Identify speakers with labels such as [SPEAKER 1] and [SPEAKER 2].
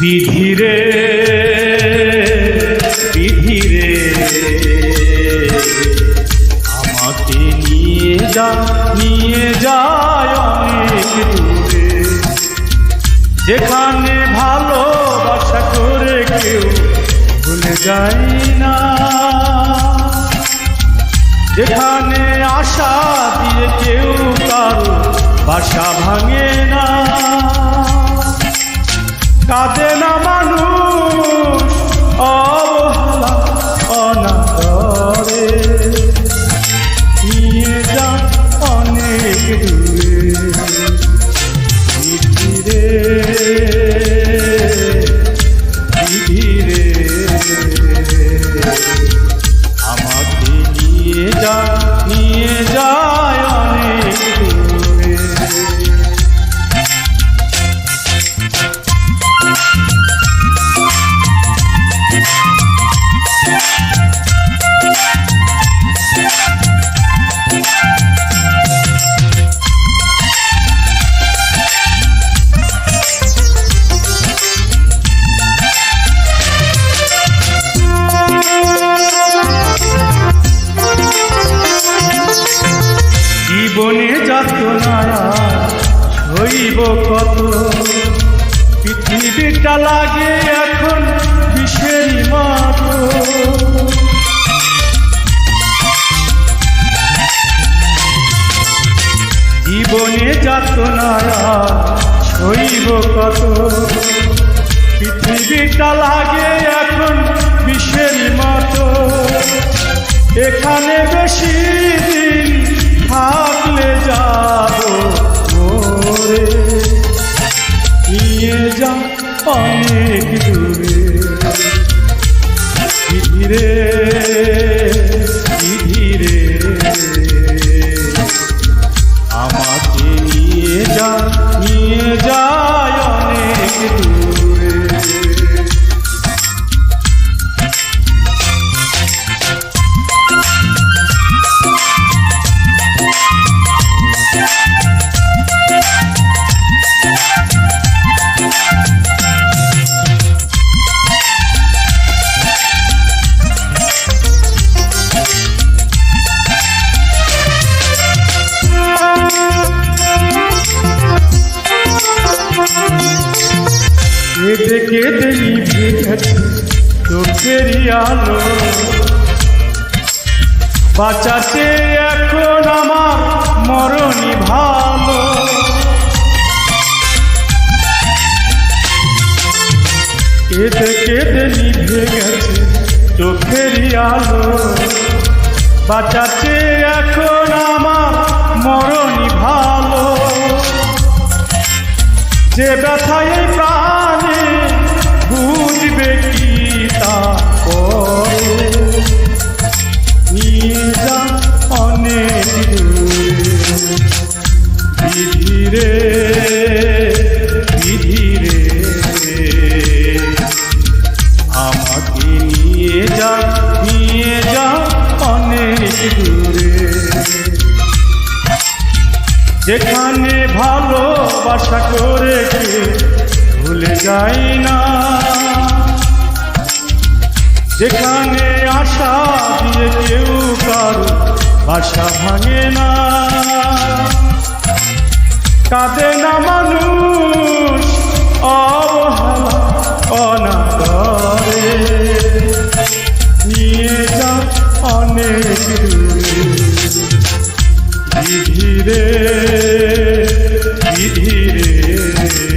[SPEAKER 1] বিধিরে বিধিরে। আমাকে নিয়ে যা, নিয়ে যায় অনেক দূরে। যেখানে ভালোবাসা করে কেউ ভুলে যায় না। যেখানে আশা দিয়ে কেউ কারও বাসা ভাঙে কত পৃথিবীটা লাগে এখন বিষের মতো। জীবনে যাতনারা হইব কত? পৃথিবীটা লাগে এখন বিষের মতো। এখানে বেশি যা নিয়ে যায় অনেক দূরে। কেঁদে নিভে গেছে চোখেরই আলো। বাঁচাতে এখন আমার মরণই ভালো। কেঁদে কেঁদে নিভে গেছে চোখেরই আলো। বাঁচাতে এখন আমার মরণই ভালো। যে ব্যথায় প্রাণে করে নিয়ে যা ধীরে আমাকে নিয়ে যা নিয়ে যা যেখানে ভালোবাসা করে ভুলে যাই না। যেখানে আশা দিয়ে কেউ কারও বাসা ভাঙে না। কাঁদে না মানুষ অবহেলা, অনাদরে। নিয়ে যা অনেক ধীরে ধীরে।